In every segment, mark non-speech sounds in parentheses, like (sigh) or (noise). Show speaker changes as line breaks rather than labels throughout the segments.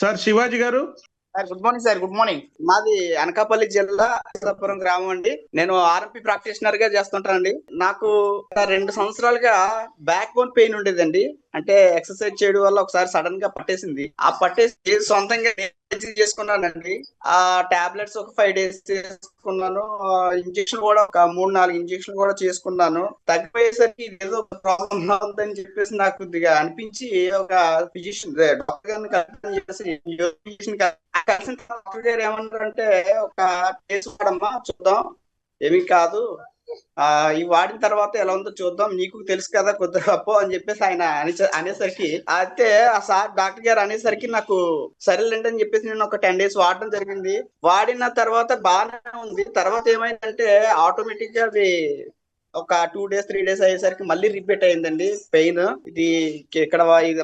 Sir Shivaji garu?
Sir good morning sir good morning. మాది అనకాపల్లి జిల్లా అనంతపురం గ్రామం అండి. నేను ఆర్ఎంపీ ప్రాక్టీషనర్గా చేస్తుంటానండి. నాకు రెండు సంవత్సరాలుగా బ్యాక్ బోన్ పెయిన్ ఉండేదండి. అంటే ఎక్సర్సైజ్ చేయడం వల్ల ఒకసారి సడన్గా పట్టేసింది. ఆ పట్టేసి సొంతంగా నేను చేసుకున్నానండి ఆ టాబ్లెట్స్ ఒక ఫైవ్ డేస్ చేసుకున్నాను ఇంజక్షన్ కూడా ఒక మూడు నాలుగు ఇంజెక్షన్ కూడా చేసుకున్నాను. తగ్గిపోయేసరికి ఏదో ప్రాబ్లం ఉందని చెప్పేసి నాకు కొద్దిగా అనిపించి ఒక ఫిజిషియన్ డాక్టర్ గారిని కన్సల్ట్ చేసి ఫిజిషియన్ కన్సల్ట్ డాక్టర్ గారు ఏమన్నారంటే ఒక టేస్ట్ చూద్దాం. ఏమీ కాదు. ఆ ఈ వాడిన తర్వాత ఎలా ఉందో చూద్దాం. నీకు తెలుసు కదా కొద్దిగా అని చెప్పేసి ఆయన అనేసరికి అయితే ఆ సార్ డాక్టర్ గారు అనేసరికి నాకు సరేలేండి అని చెప్పేసి నేను ఒక టెన్ డేస్ వాడడం జరిగింది. వాడిన తర్వాత బాగానే ఉంది. తర్వాత ఏమైందంటే ఆటోమేటిక్గా అది ఒక టూ డేస్ త్రీ డేస్ అయ్యేసరికి మళ్ళీ రిపీట్ అయిందండి పెయిన్. ఇది ఇక్కడ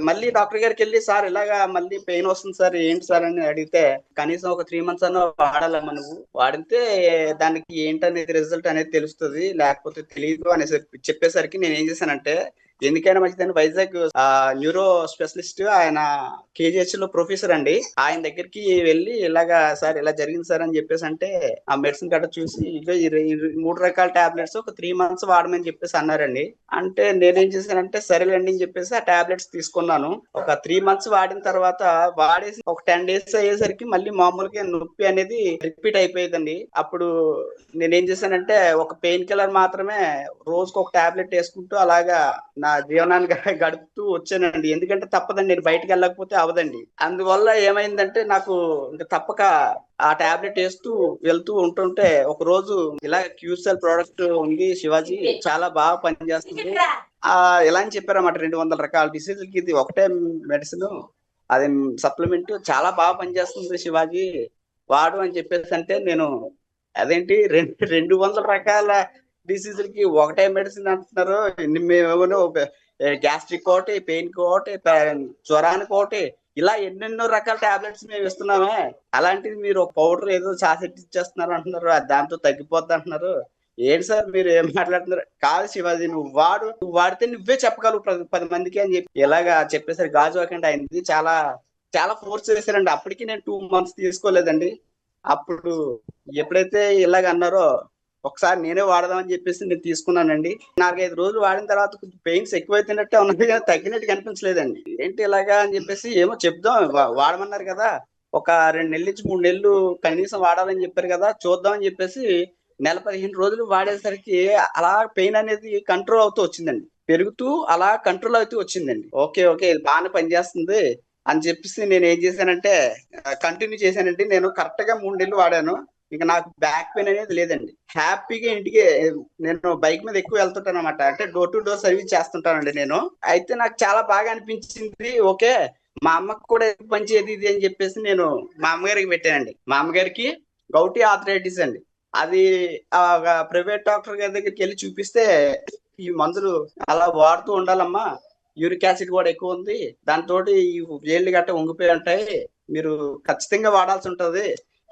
మళ్ళీ డాక్టర్ గారికి వెళ్ళి సార్ ఇలాగా మళ్ళీ పెయిన్ వస్తుంది సార్ ఏంటి సార్? అని అడిగితే కనీసం ఒక త్రీ మంత్స్ అన్న వాడాలమ్మ నువ్వు. వాడితే దానికి ఏంటనేది రిజల్ట్ అనేది తెలుస్తుంది లేకపోతే తెలియదు అనేసి చెప్పేసరికి నేను ఏం చేశానంటే ఎందుకైనా మంచిదని వైజాగ్ న్యూరో స్పెషలిస్ట్ ఆయన కేజీహెచ్లో ప్రొఫెసర్ అండి. ఆయన దగ్గరికి వెళ్ళి ఇలాగా సార్ ఇలా జరిగింది సార్ అని చెప్పేసి అంటే ఆ మెడిసిన్ గట్రా చూసి ఇగో మూడు రకాల టాబ్లెట్స్ ఒక త్రీ మంత్స్ వాడమని చెప్పేసి అన్నారండి. అంటే నేనేం చేశానంటే సరేలేండి అని చెప్పేసి ఆ టాబ్లెట్స్ తీసుకున్నాను. ఒక త్రీ మంత్స్ వాడిన తర్వాత వాడేసి ఒక టెన్ డేస్ అయ్యేసరికి మళ్ళీ మామూలుగా నొప్పి అనేది రిపీట్ అయిపోయిందండి. అప్పుడు నేనేం చేశానంటే ఒక పెయిన్ కిల్లర్ మాత్రమే రోజుకు ఒక టాబ్లెట్ వేసుకుంటూ అలాగా నా జీవనాన్ని గడుపుతూ వచ్చానండి. ఎందుకంటే తప్పదండి. నేను బయటకు వెళ్ళకపోతే అవదండి. అందువల్ల ఏమైందంటే నాకు ఇంకా తప్పక ఆ టాబ్లెట్ వేస్తూ వెళ్తూ ఉంటుంటే ఒక రోజు ఇలా క్యూసెల్ ప్రోడక్ట్ ఉంది శివాజీ. చాలా బాగా పనిచేస్తుంది. ఆ ఇలా అని చెప్పారన్నమాట రెండు వందల రకాల డిసీజులకి. ఇది ఒకటే మెడిసిన్. అది సప్లిమెంట్. చాలా బాగా పనిచేస్తుంది శివాజీ. వాడు అని చెప్పేసి అంటే నేను అదేంటి రెండు రెండు వందల రకాల డిసీజులకి ఒకటే మెడిసిన్ అంటున్నారు. మేమేమో గ్యాస్ట్రిక్ ఒకటి పెయిన్ ఒకటి జ్వరానికి ఒకటి ఇలా ఎన్నెన్నో రకాల టాబ్లెట్స్ మేము ఇస్తున్నామే. అలాంటిది మీరు పౌడర్ ఏదో చాసెట్ ఇచ్చేస్తున్నారు అంటున్నారు. దాంతో తగ్గిపోద్ది అంటున్నారు. ఏంటి సార్ మీరు ఏం మాట్లాడుతున్నారు? కాదు శివాజీ నువ్వు వాడు నువ్వు వాడితే నువ్వే చెప్పగలవు పది- పది మందికి అని చెప్పి. ఇలాగా చెప్పేసరి గాజు అకండి అయింది. చాలా చాలా ఫోర్స్ చేశారండి. అప్పటికి నేను టూ మంత్స్ తీసుకోలేదండి. అప్పుడు ఎప్పుడైతే ఇలాగ అన్నారో ఒకసారి నేనే వాడదామని చెప్పేసి నేను తీసుకున్నానండి. నాలుగైదు రోజులు వాడిన తర్వాత కొంచెం పెయిన్స్ ఎక్కువైతున్నట్టే ఉన్నది కానీ తగ్గినట్టు కనిపించలేదండి ఏంటి ఇలాగా అని చెప్పేసి ఏమో చెప్దాం. వా- వాడమన్నారు కదా. ఒక రెండు నెలల నుంచి మూడు నెలలు కనీసం వాడాలని చెప్పారు కదా. చూద్దాం అని చెప్పేసి నెల పదిహేను రోజులు వాడేసరికి అలా పెయిన్ అనేది కంట్రోల్ అవుతూ వచ్చిందండి. పెరుగుతూ అలా కంట్రోల్ అవుతూ వచ్చిందండి. ఓకే ఓకే ఇది బాగానే పనిచేస్తుంది అని చెప్పేసి నేను ఏం చేశానంటే కంటిన్యూ చేశానండి. నేను కరెక్ట్గా మూడు నెలలు వాడాను. ఇంకా నాకు బ్యాక్ పెయిన్ అనేది లేదండి. హ్యాపీగా ఇంటికి నేను బైక్ మీద ఎక్కువ వెళ్తుంటాను అనమాట అంటే డోర్ టు డోర్ సర్వీస్ చేస్తుంటానండి నేను. అయితే నాకు చాలా బాగా అనిపించింది ఓకే మా అమ్మకు కూడా పనిచేది ఇది అని చెప్పేసి నేను మా అమ్మగారికి పెట్టానండి. మా అమ్మగారికి గౌటి ఆథరైటిస్ అండి. అది ప్రైవేట్ డాక్టర్ గారి దగ్గరికి వెళ్ళి చూపిస్తే ఈ మందులు అలా వాడుతూ ఉండాలమ్మా యూరిక్ యాసిడ్ కూడా ఎక్కువ ఉంది. దాంతో ఈ వేళ్ళు గట్ట వంగిపోయి ఉంటాయి. మీరు ఖచ్చితంగా వాడాల్సి ఉంటది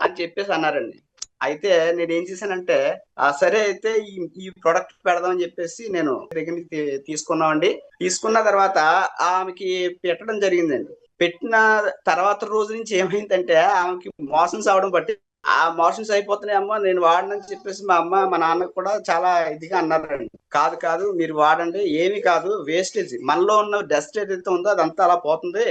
అని చెప్పేసి అన్నారండి. అయితే నేను ఏం చేశానంటే ఆ సరే అయితే ఈ ఈ ప్రొడక్ట్ పెడదామని చెప్పేసి నేను దగ్గర తీసుకున్నామండి. తీసుకున్న తర్వాత ఆమెకి పెట్టడం జరిగిందండి. పెట్టిన తర్వాత రోజు నుంచి ఏమైందంటే ఆమెకి మోషన్స్ అవడం బట్టి ఆ మోషన్స్ అయిపోతున్నాయి అమ్మ నేను వాడనని చెప్పేసి మా అమ్మ మా నాన్న కూడా చాలా ఇదిగా అన్నారండి. కాదు కాదు మీరు వాడండి ఏమి కాదు వేస్టేజ్ మనలో ఉన్న డస్ట్ ఏదైతే ఉందో అదంతా అలా పోతుంది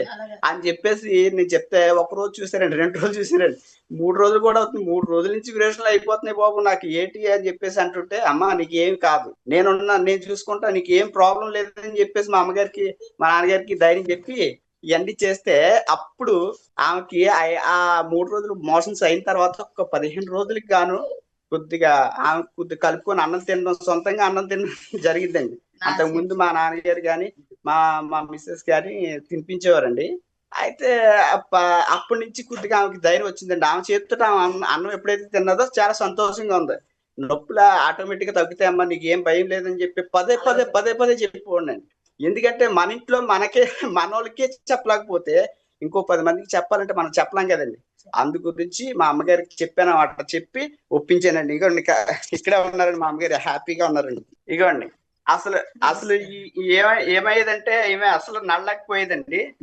అని చెప్పేసి నేను చెప్తే ఒక రోజు చూసారండి రెండు రోజులు చూసారండి మూడు రోజులు కూడా అవుతుంది. మూడు రోజుల నుంచి విరేషన్లు అయిపోతున్నాయి బాబు నాకు ఏంటి అని చెప్పేసి అంటుంటే అమ్మ నీకు ఏం కాదు. నేనున్నా నేను చూసుకుంటా నీకు ఏం ప్రాబ్లం లేదని చెప్పేసి మా అమ్మగారికి మా నాన్నగారికి ధైర్యం చెప్పి ఇవన్నీ చేస్తే అప్పుడు ఆమెకి ఆ- మూడు రోజులు మోషన్స్ అయిన తర్వాత ఒక పదిహేను రోజులకి గాను కొద్దిగా ఆమె కొద్దిగా కలుపుకొని అన్నం తినడం సొంతంగా అన్నం తినడం (laughs) జరిగిందండి అంతకు ముందు మా నాన్నగారు కానీ మా మా మిస్సెస్ గాని తినిపించేవారండి. అయితే అప్ప- అప్పటి నుంచి కొద్దిగా ఆమెకి ధైర్యం వచ్చిందండి. ఆమె చేతితో అన్నం- ఎప్పుడైతే తిన్నదో చాలా సంతోషంగా ఉంది. నొప్పులు ఆటోమేటిక్గా తగ్గుతాయమ్మా నీకు ఏం భయం లేదని చెప్పి పదే పదే పదే పదే చెప్పిపోండి ఎందుకంటే మన ఇంట్లో మనకే మనోళ్ళకే చెప్పలేకపోతే ఇంకో పది మందికి చెప్పాలంటే మనం చెప్పలేం కదండి. అందు గురించి మా అమ్మగారికి చెప్పాను అట్లా చెప్పి ఒప్పించానండి. ఇగోండి ఇక- ఇక్కడే ఉన్నారండి మా అమ్మగారు హ్యాపీగా ఉన్నారండి. ఇగోండి. అసలు అసలు ఏమై ఏమయ్యేదంటే ఈమె అసలు నల్లకపోయేదండి.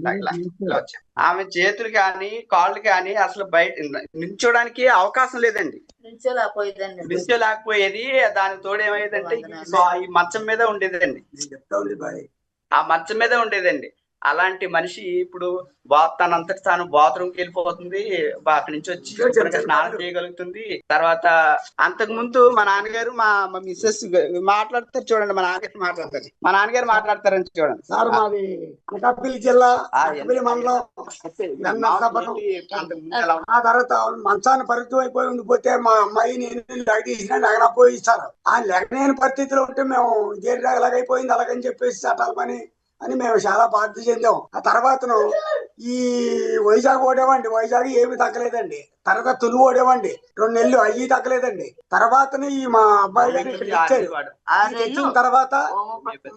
ఆమె చేతులు కానీ కాళ్ళు కానీ అసలు బయట నిల్చోడానికి అవకాశం లేదండి. నిల్చోలేకపోయేది. దాని తోడు ఏమయ్యేదంటే ఈ మంచం మీద ఉండేదండి. ఆ మంచం మీదే ఉండేదండి. అలాంటి మనిషి ఇప్పుడు తనంతటి తాను బాత్రూమ్కి వెళ్ళిపోతుంది అక్కడి నుంచి వచ్చి స్నానం చేయగలుగుతుంది. తర్వాత అంతకు ముందు మా నాన్నగారు మా మా మిస్సెస్ మాట్లాడతారు చూడండి మా నాన్నగారు మాట్లాడతారు. మా నాన్నగారు మాట్లాడతారని చూడండి.
సార్ మాది అనకాపల్లి జిల్లా అనకాపల్లి మండలం. ఆ తర్వాత మంచాన్ని పరిస్థితి అయిపోయి ఉండిపోతే మా అమ్మాయి నేను లెగ తీసిన లెగన పోయి ఇస్తారు ఆ లెగలేని పరిస్థితిలో ఉంటే మేము ఇదేంటి అలాగైపోయింది అలాగని చెప్పేసి చట్టాల పని అని మేము చాలా బాధ్యత చెందాం. ఆ తర్వాతను ఈ వైజాగ్ ఓడేవండి వైజాగ్ ఏమి తగ్గలేదండి. తర్వాత తులు ఓడేవండి రెండు నెలలు అయ్యి తగ్గలేదండి. తర్వాతను ఈ మా అబ్బాయి గారు ఇచ్చారు తర్వాత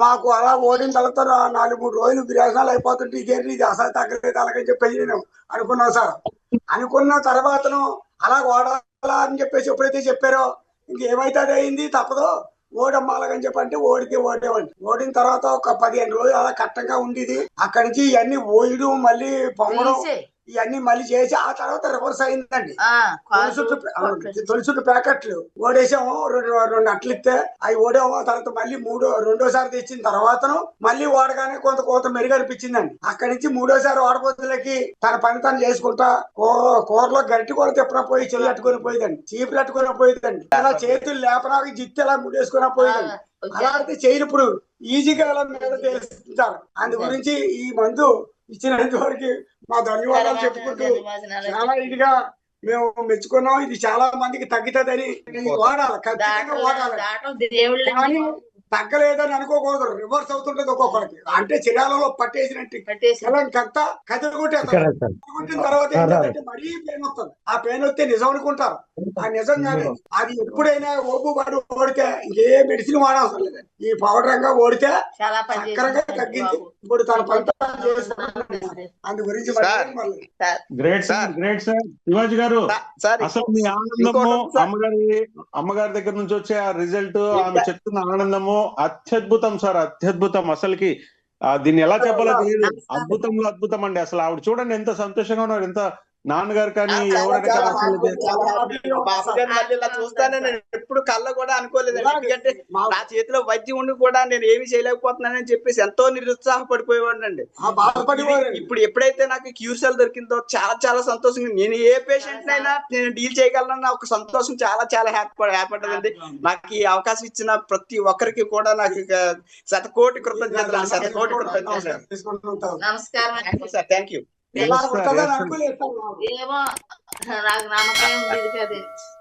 మాకు అలా ఓడిన తర్వాత నాలుగు మూడు రోజులు విరేచనాలు అయిపోతుంటే ఇదేంటి ఇది అసలు తగ్గలేదు. అలాగని చెప్పేసి నేను అనుకున్నాను సార్. అనుకున్న తర్వాతను అలా ఓడాలా అని చెప్పేసి ఎప్పుడైతే చెప్పారో ఇంకేమైతే అది అయింది తప్పదు ఓడమ్మాలని అలాగని చెప్పి అంటే ఓడితే ఓడేవండి ఓడిన తర్వాత ఒక పదిహేను రోజులు అలా కట్టంగా ఉండేది. అక్కడి నుంచి ఇవన్నీ ఓయడం మళ్ళీ
పొంగడం
ఇవన్నీ మళ్ళీ చేసి ఆ తర్వాత రివర్స్ అయిందండి. తొలిసుట్టు తొలిసుట్టు ప్యాకెట్లు ఓడేసాము రెండు రెండు అట్లు ఇస్తే అవి ఓడాము ఆ తర్వాత మళ్ళీ మూడో రెండోసారి తెచ్చిన తర్వాతను మళ్ళీ ఓడగానే కొంత కొంత మెరుగు అనిపించిందండి అక్కడి నుంచి మూడోసారి ఓడబోతులకి తన పని తను చేసుకుంటా కూరలో గరిటి కూడా తిప్పన పోయి చెయ్యి అట్టుకొని పోయిందండి. చీపులు అట్టుకొని పోయిందండి. ఇలా చేతులు లేపనాక జిత్తు ఇలా ముడేసుకుని పోయిందండి. అలాంటి చేయలు ఇప్పుడు ఈజీగా మీద తెలుస్తారు అందు. గురించి ఈ మందు ఇచ్చినంత వరకు మా ధన్యవాదాలు చెప్పుకుంటూ చాలా ఇదిగా మేము మెచ్చుకున్నాం. ఇది చాలా మందికి తగ్గుతుందని వాడాలి. ఖచ్చితంగా వాడాలి. తగ్గలేదని అనుకోకూడదు. రివర్స్ అవుతుంటది ఒక్కొక్కరికి అంటే శరీరంలో పట్టేసినట్టు
పెట్టేసి
కంతా కదిలికొట్టేస్తారు కొట్టిన తర్వాత ఏం చేయాలంటే మరీ పెయిన్ వస్తుంది. ఆ పెయిన్ వస్తే నిజం అనుకుంటారు. ఆ నిజంగానే అది ఎప్పుడైనా ఓపు పడి ఓడితే ఇంకే మెడిసిన్ వాడవసరం లేదు. ఈ పౌడర్ రంగా ఓడితే చక్కరగా తగ్గింది. ఇప్పుడు తన చేసుకుంటున్నాడు. అందు గురించి
great sir. Great sir. Shivaji garu అసలు మీ ఆనందము. అమ్మగారి అమ్మగారి దగ్గర నుంచి వచ్చే ఆ రిజల్ట్ ఆమె చెప్తున్న ఆనందము అత్యద్భుతం సార్. అత్యద్భుతం. అసలుకి దీన్ని ఎలా చెప్పాలో తెలియదు అద్భుతంలో అద్భుతం అండి. అసలు ఆవిడ చూడండి ఎంత సంతోషంగా ఉన్నారు. ఎంత నాన్నగారు కానీ ఎవరైనా
చూస్తానని నేను ఎప్పుడు కళ్ళ కూడా అనుకోలేదండి ఎందుకంటే నా చేతిలో వైద్యం ఉండి కూడా నేను ఏమీ చేయలేకపోతున్నానని చెప్పేసి ఎంతో నిరుత్సాహపడిపోయేవాడినండి. ఇప్పుడు ఎప్పుడైతే నాకు క్యూర్సెల్ దొరికిందో చాలా చాలా సంతోషంగా నేను ఏ పేషెంట్ అయినా నేను డీల్ చేయగలనన్న ఒక సంతోషం చాలా చాలా హ్యాపీ హ్యాపీ నాకు ఈ అవకాశం ఇచ్చిన ప్రతి ఒక్కరికి కూడా నాకు శతకోటి కృతజ్ఞతలు శతకోటి కృతజ్ఞతలు.
నమస్కారం.
సార్ థ్యాంక్ యూ
தேவா நமக்கு இருக்காது